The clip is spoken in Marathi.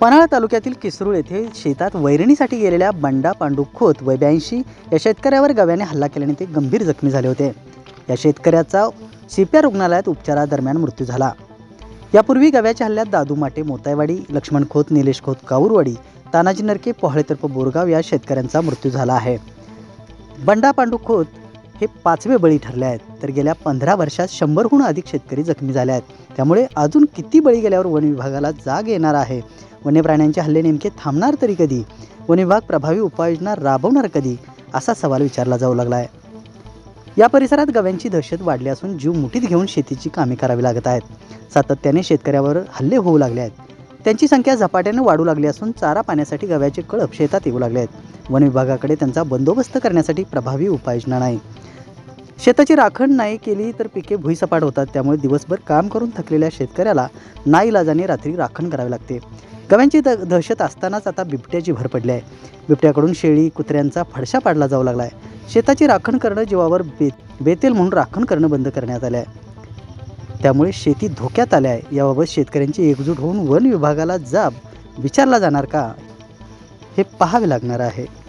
पन्हाळा तालुक्यातील किसरूळ येथे शेतात वैरणीसाठी गेलेल्या बंडा पांडू खोत व ब्याऐंशी या शेतकऱ्यावर गव्याने हल्ला केल्याने ते गंभीर जखमी झाले होते. या शेतकऱ्याचा सीपीआर रुग्णालयात उपचारादरम्यान मृत्यू झाला. यापूर्वी गव्याच्या हल्ल्यात दादू माटे मोतायवाडी लक्ष्मण खोत निलेश खोत काऊरवाडी तानाजी नरके पोहळेतर्फ बोरगाव या शेतकऱ्यांचा मृत्यू झाला आहे. बंडा पांडू खोत हे पाचवे बळी ठरले आहेत तर गेल्या पंधरा वर्षात शंभरहून अधिक शेतकरी जखमी झाले आहेत. त्यामुळे अजून किती बळी गेल्यावर वन विभागाला जाग येणार आहे वन्य प्राण्यांचे हल्ले नेमके थांबणार तरी कधी? वन विभाग प्रभावी उपाययोजना राबवणार कधी? असा सवाल विचारला जाऊ लागला आहे या परिसरात गव्यांची दहशत वाढली असून जीव मुठीत घेऊन शेतीची कामे करावी लागत आहेत. सातत्याने शेतकऱ्यावर हल्ले होऊ लागले आहेत. त्यांची संख्या झपाट्याने वाढू लागली असून चारा पाण्यासाठी गव्याचे कळप शेतात येऊ लागले आहेत. वन विभागाकडे त्यांचा बंदोबस्त करण्यासाठी प्रभावी उपाययोजना नाही. शेताची राखण नाही केली तर पिके भुईसपाट होतात. त्यामुळे दिवसभर काम करून थकलेल्या शेतकऱ्याला नाईलाजाने रात्री राखण करावे लागते. गव्यांची द दहशत असतानाच आता बिबट्याची भर पडली आहे. बिबट्याकडून शेळी कुत्र्यांचा फडशा पाडला जाऊ लागला आहे. शेताची राखण करणं जीवावर बे बेतेल म्हणून राखण करणं बंद करण्यात आलं आहे. त्यामुळे शेती धोक्यात आल्या आहे. याबाबत शेतकऱ्यांची एकजूट होऊन वन विभागाला जाब. विचारला जाणार का? हे पाहावे लागणार आहे.